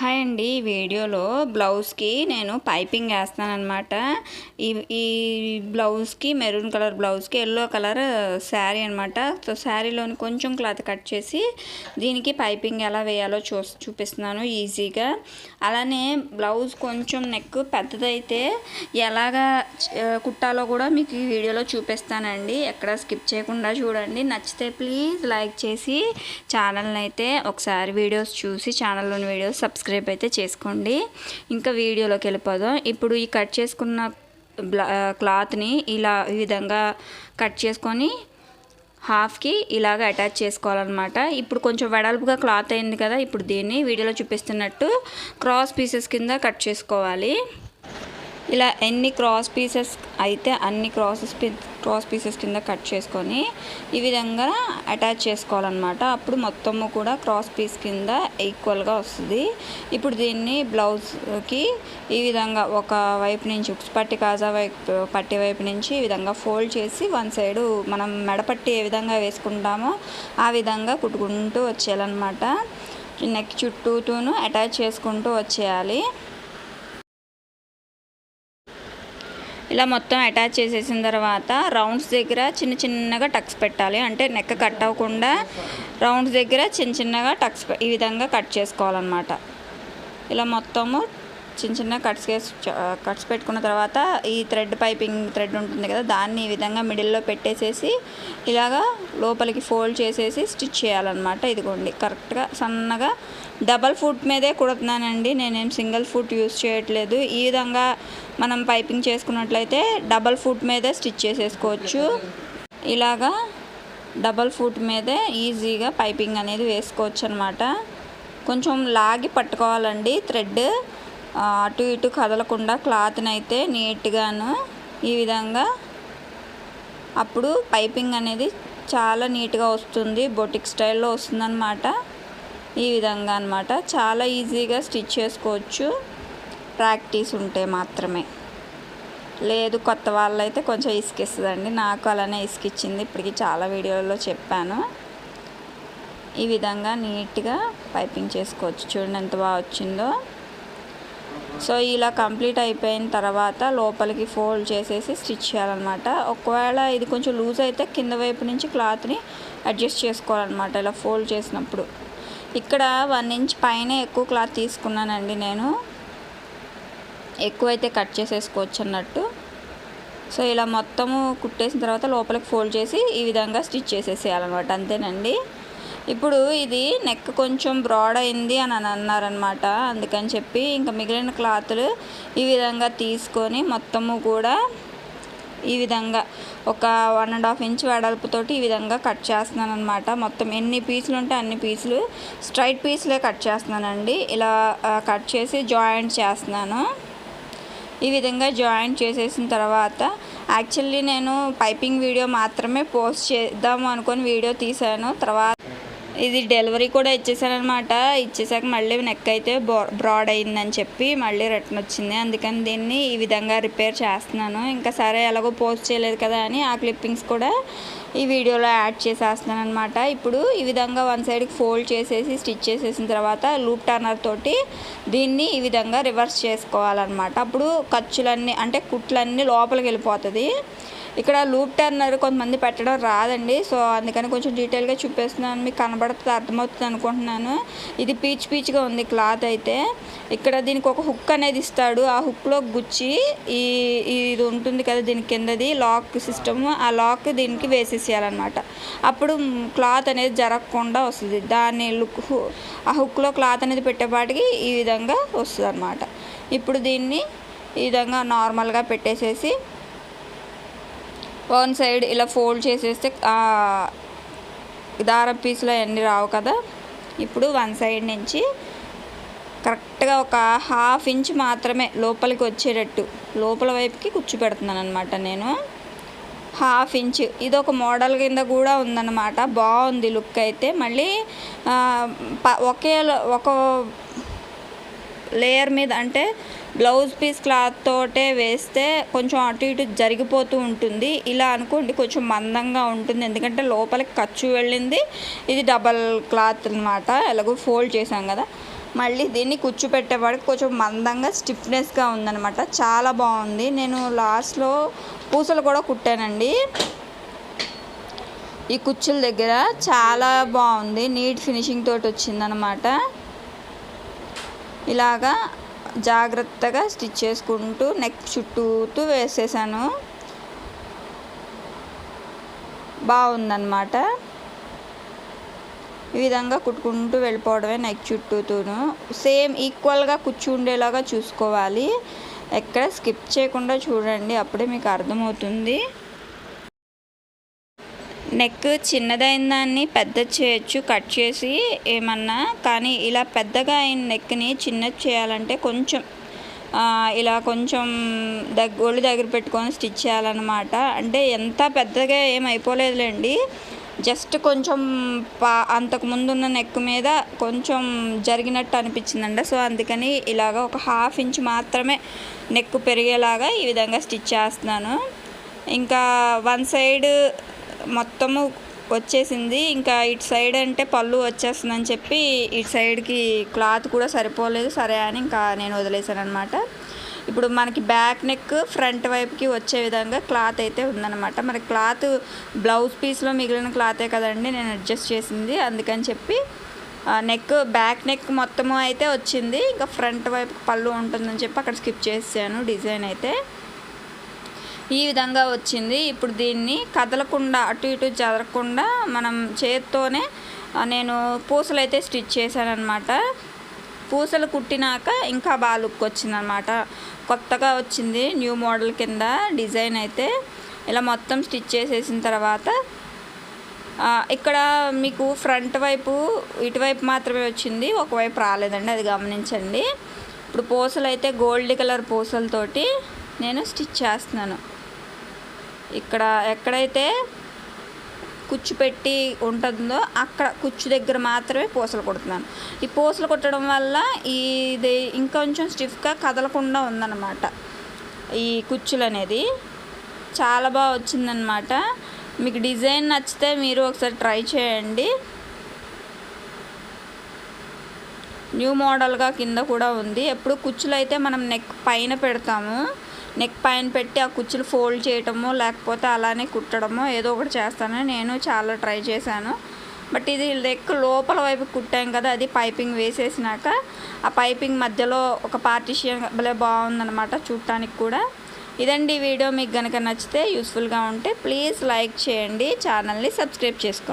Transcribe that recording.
Hi అండి ఈ వీడియోలో బ్లౌజ్కి నేను పైపింగ్ వేస్తానమాట ఈ ఈ బ్లౌజ్కి మెరూన్ కలర్ బ్లౌజ్కి ఎల్లో కలర్ శారీ అనమాట సో శారీలోని కొంచెం క్లాత్ కట్ చేసి దీనికి పైపింగ్ ఎలా వేయాలో చూ చూపిస్తున్నాను ఈజీగా. అలానే బ్లౌజ్ కొంచెం నెక్ పెద్దదైతే ఎలాగా కుట్టాలో కూడా మీకు ఈ వీడియోలో చూపిస్తానండి. ఎక్కడ స్కిప్ చేయకుండా చూడండి. నచ్చితే ప్లీజ్ లైక్ చేసి ఛానల్ని అయితే ఒకసారి వీడియోస్ చూసి ఛానల్లోని వీడియోస్ సబ్స్క్రైబ్ అయితే చేసుకోండి. ఇంకా వీడియోలోకి వెళ్ళిపోదాం. ఇప్పుడు ఈ కట్ చేసుకున్న బ్లా క్లాత్ని ఇలా ఈ విధంగా కట్ చేసుకొని హాఫ్కి ఇలాగ అటాచ్ చేసుకోవాలన్నమాట. ఇప్పుడు కొంచెం వెడల్పుగా క్లాత్ అయింది కదా ఇప్పుడు దీన్ని వీడియోలో చూపిస్తున్నట్టు క్రాస్ పీసెస్ కింద కట్ చేసుకోవాలి. ఇలా ఎన్ని క్రాస్ పీసెస్ అయితే అన్ని క్రాసెస్ క్రాస్ పీసెస్ కింద కట్ చేసుకొని ఈ విధంగా అటాచ్ చేసుకోవాలన్నమాట. అప్పుడు మొత్తము కూడా క్రాస్ పీస్ కింద ఈక్వల్గా వస్తుంది. ఇప్పుడు దీన్ని బ్లౌజ్కి ఈ విధంగా ఒక వైపు నుంచి పట్టి కాజా వైపు పట్టి వైపు నుంచి ఈ విధంగా ఫోల్డ్ చేసి వన్ సైడు మనం మెడపట్టి ఏ విధంగా వేసుకుంటామో ఆ విధంగా కుట్టుకుంటూ వచ్చేయాలన్నమాట. నెక్ చుట్టూతూను అటాచ్ చేసుకుంటూ వచ్చేయాలి. ఇలా మొత్తం అటాచ్ చేసేసిన తర్వాత రౌండ్స్ దగ్గర చిన్న చిన్నగా టక్స్ పెట్టాలి. అంటే నెక్క కట్ అవ్వకుండా రౌండ్స్ దగ్గర చిన్న చిన్నగా టక్స్ ఈ విధంగా కట్ చేసుకోవాలన్నమాట. ఇలా మొత్తము చిన్న చిన్న కట్స్ వేసి కట్స్ పెట్టుకున్న తర్వాత ఈ థ్రెడ్ పైపింగ్ థ్రెడ్ ఉంటుంది కదా దాన్ని ఈ విధంగా మిడిల్లో పెట్టేసేసి ఇలాగా లోపలికి ఫోల్డ్ చేసేసి స్టిచ్ చేయాలన్నమాట. ఇదిగోండి కరెక్ట్గా సన్నగా డబల్ ఫుట్ మీదే కుడుతున్నానండి. నేనేం సింగిల్ ఫుట్ యూస్ చేయట్లేదు. ఈ విధంగా మనం పైపింగ్ చేసుకున్నట్లయితే డబల్ ఫుట్ మీదే స్టిచ్ చేసేసుకోవచ్చు. ఇలాగా డబల్ ఫుట్ మీదే ఈజీగా పైపింగ్ అనేది వేసుకోవచ్చు అనమాట కొంచెం లాగి పట్టుకోవాలండి థ్రెడ్. అటు ఇటు కదలకుండా క్లాత్ని అయితే నీట్గాను ఈ విధంగా అప్పుడు పైపింగ్ అనేది చాలా నీట్గా వస్తుంది. బొటిక్ స్టైల్లో వస్తుందన్నమాట. ఈ విధంగా అన్నమాట. చాలా ఈజీగా స్టిచ్ చేసుకోవచ్చు. ప్రాక్టీస్ ఉంటే మాత్రమే. లేదు కొత్త వాళ్ళైతే కొంచెం ఇసుకిస్తుందండి. నాకు అలానే ఇసుకిచ్చింది. ఇప్పటికి చాలా వీడియోలలో చెప్పాను. ఈ విధంగా నీట్గా పైపింగ్ చేసుకోవచ్చు. చూడండి ఎంత బాగా వచ్చిందో. సో ఇలా కంప్లీట్ అయిపోయిన తర్వాత లోపలికి ఫోల్డ్ చేసేసి స్టిచ్ చేయాలన్నమాట. ఒకవేళ ఇది కొంచెం లూజ్ అయితే కింద వైపు నుంచి క్లాత్ని అడ్జస్ట్ చేసుకోవాలన్నమాట ఇలా ఫోల్డ్ చేసినప్పుడు. ఇక్కడ వన్ ఇంచ్ పైన ఎక్కువ క్లాత్ తీసుకున్నానండి నేను. ఎక్కువైతే కట్ చేసేసుకోవచ్చు అన్నట్టు. సో ఇలా మొత్తము కుట్టేసిన తర్వాత లోపలికి ఫోల్డ్ చేసి ఈ విధంగా స్టిచ్ చేసేసేయాలన్నమాట. అంతేనండి? ఇప్పుడు ఇది నెక్ కొంచెం బ్రాడ్ అయింది అని అని అన్నారనమాట అందుకని చెప్పి ఇంకా మిగిలిన క్లాతులు ఈ విధంగా తీసుకొని మొత్తము కూడా ఈ విధంగా ఒక వన్ అండ్ హాఫ్ ఇంచ్ వెడల్పుతోటి ఈ విధంగా కట్ చేస్తున్నాను అనమాట మొత్తం ఎన్ని పీసులు ఉంటే అన్ని పీసులు స్ట్రైట్ పీసులే కట్ చేస్తున్నానండి. ఇలా కట్ చేసి జాయింట్ చేస్తున్నాను. ఈ విధంగా జాయింట్ చేసేసిన తర్వాత యాక్చువల్లీ నేను పైపింగ్ వీడియో మాత్రమే పోస్ట్ చేద్దాము అనుకొని వీడియో తీశాను. తర్వాత ఇది డెలివరీ కూడా ఇచ్చేసానమాట ఇచ్చేసాక మళ్ళీ నెక్ అయితే బ్రాడ్ అయిందని చెప్పి మళ్ళీ రిటర్న్ వచ్చింది. అందుకని దీన్ని ఈ విధంగా రిపేర్ చేస్తున్నాను. ఇంకా సరే ఎలాగో పోస్ట్ చేయలేదు కదా అని ఆ క్లిప్పింగ్స్ కూడా ఈ వీడియోలో యాడ్ చేసేస్తున్నాను అనమాట ఇప్పుడు ఈ విధంగా వన్ సైడ్కి ఫోల్డ్ చేసేసి స్టిచ్ చేసేసిన తర్వాత లూప్ టర్నర్ తోటి దీన్ని ఈ విధంగా రివర్స్ చేసుకోవాలన్నమాట. అప్పుడు ఖర్చులన్నీ అంటే కుట్లన్నీ లోపలికి వెళ్ళిపోతుంది. ఇక్కడ లూప్ టర్నర్ కొంతమంది పెట్టడం రాదండి. సో అందుకని కొంచెం డీటెయిల్గా చూపిస్తున్నాను. మీకు కనబడుతుంది అర్థమవుతుంది అనుకుంటున్నాను. ఇది పీచ్ పీచ్గా ఉంది క్లాత్ అయితే. ఇక్కడ దీనికి ఒక హుక్ అనేది ఇస్తాడు. ఆ హుక్లో గుచ్చి ఈ ఇది ఉంటుంది కదా దీని కిందది లాక్ సిస్టమ్. ఆ లాక్ దీనికి వేసేసేయాలన్నమాట. అప్పుడు క్లాత్ అనేది జరగకుండా వస్తుంది. దాన్ని లుక్ ఆ హుక్లో క్లాత్ అనేది పెట్టేపాటికి ఈ విధంగా వస్తుంది అనమాట ఇప్పుడు దీన్ని ఈ విధంగా నార్మల్గా పెట్టేసేసి వన్ సైడ్ ఇలా ఫోల్డ్ చేసేస్తే దారం పీసులు అవన్నీ రావు కదా. ఇప్పుడు వన్ సైడ్ నుంచి కరెక్ట్గా ఒక హాఫ్ ఇంచ్ మాత్రమే లోపలికి వచ్చేటట్టు లోపల వైపుకి కూర్చోపెడుతున్నాను అనమాట నేను. Half inch. ఇది ఒక మోడల్ కింద కూడా ఉందన్నమాట. బాగుంది లుక్ అయితే. మళ్ళీ ప- ఒకే ఒక లేయర్ మీద అంటే బ్లౌజ్ పీస్ క్లాత్ తోటే వేస్తే కొంచెం అటు ఇటు జరిగిపోతూ ఉంటుంది. ఇలా అనుకోండి కొంచెం మందంగా ఉంటుంది. ఎందుకంటే లోపలికి ఖర్చు వెళ్ళింది. ఇది డబల్ క్లాత్ అనమాట ఎలాగో ఫోల్డ్ చేసాం కదా. మళ్ళీ దీన్ని కూర్చోపెట్టేవాడికి కొంచెం మందంగా స్టిఫ్నెస్గా ఉందనమాట చాలా బాగుంది. నేను లాస్ట్లో పూసలు కూడా కుట్టానండి. ఈ కుచ్చుల దగ్గర చాలా బాగుంది. నీట్ ఫినిషింగ్ తోటి వచ్చిందనమాట ఇలాగా జాగ్రత్తగా స్టిచ్ చేసుకుంటూ నెక్ చుట్టూతూ వేసేసాను. బాగుందన్నమాట. ఈ విధంగా కుట్టుకుంటూ వెళ్ళిపోవడమే నెక్ చుట్టూతూను. సేమ్ ఈక్వల్గా కూర్చుండేలాగా చూసుకోవాలి. ఎక్కడ స్కిప్ చేయకుండా చూడండి అప్పుడే మీకు అర్థమవుతుంది. నెక్ చిన్నదైన దాన్ని పెద్ద చేయొచ్చు కట్ చేసి ఏమన్నా. కానీ ఇలా పెద్దగా అయిన నెక్ని చిన్నది చేయాలంటే కొంచెం ఇలా కొంచెం దగ్గ ఒళ్ళు దగ్గర పెట్టుకొని స్టిచ్ చేయాలన్నమాట. అంటే ఎంత పెద్దగా ఏమైపోలేదులేండి జస్ట్ కొంచెం పా అంతకుముందు ఉన్న నెక్ మీద కొంచెం జరిగినట్టు అనిపించిందండి సో అందుకని ఇలాగ ఒక హాఫ్ ఇంచ్ మాత్రమే నెక్ పెరిగేలాగా ఈ విధంగా స్టిచ్ చేస్తున్నాను. ఇంకా వన్ సైడ్ మొత్తము వచ్చేసింది. ఇంకా ఇటు సైడ్ అంటే పళ్ళు వచ్చేస్తుందని చెప్పి ఇటు సైడ్కి క్లాత్ కూడా సరిపోలేదు. సరే అని ఇంకా నేను వదిలేసాను అనమాట ఇప్పుడు మనకి బ్యాక్ నెక్ ఫ్రంట్ వైపుకి వచ్చే విధంగా క్లాత్ అయితే ఉందన్నమాట. మరి క్లాత్ బ్లౌజ్ పీస్లో మిగిలిన క్లాతే కదండి నేను అడ్జస్ట్ చేసింది. అందుకని చెప్పి నెక్ బ్యాక్ నెక్ మొత్తము అయితే వచ్చింది. ఇంకా ఫ్రంట్ వైపు పళ్ళు ఉంటుందని చెప్పి అక్కడ స్కిప్ చేసాను డిజైన్ అయితే. ఈ విధంగా వచ్చింది. ఇప్పుడు దీన్ని కదలకుండా అటు ఇటు జరగకుండా మనం చేత్తోనే నేను పూసలు అయితే స్టిచ్ చేశాను అనమాట పూసలు కుట్టినాక ఇంకా బాగా లుక్ వచ్చిందనమాట కొత్తగా వచ్చింది న్యూ మోడల్ కింద డిజైన్ అయితే. ఇలా మొత్తం స్టిచ్ చేసేసిన తర్వాత ఇక్కడ మీకు ఫ్రంట్ వైపు ఇటువైపు మాత్రమే వచ్చింది ఒకవైపు రాలేదండి అది గమనించండి. ఇప్పుడు పూసలు అయితే గోల్డ్ కలర్ పూసలతోటి నేను స్టిచ్ చేస్తున్నాను. ఇక్కడ ఎక్కడైతే కుచ్చు పెట్టి ఉంటుందో అక్కడ కుచ్చు దగ్గర మాత్రమే పూసలు కుడుతున్నాను. ఈ పూసలు కుట్టడం వల్ల ఇది ఇంకొంచెం స్టిఫ్గా కదలకుండా ఉందన్నమాట. ఈ కుచ్చులు అనేది చాలా బాగా వచ్చిందనమాట మీకు డిజైన్ నచ్చితే మీరు ఒకసారి ట్రై చేయండి. న్యూ మోడల్గా కింద కూడా ఉంది. ఎప్పుడు కుచ్చులు అయితే మనం నెక్ పైన పెడతాము. నెక్ పైన పెట్టి ఆ కుచ్చులు ఫోల్డ్ చేయటమో లేకపోతే అలానే కుట్టడమో ఏదో ఒకటి చేస్తాను నేను చాలా ట్రై చేశాను. బట్ ఇది నెక్ లోపల వైపు కుట్టాం కదా అది పైపింగ్ వేసేసినాక ఆ పైపింగ్ మధ్యలో ఒక పార్టిషియన్ భలే బాగుందనమాట చూడటానికి కూడా. ఇదండి వీడియో మీకు కనుక నచ్చితే యూస్ఫుల్గా ఉంటే ప్లీజ్ లైక్ చేయండి ఛానల్ని సబ్స్క్రైబ్ చేసుకోండి.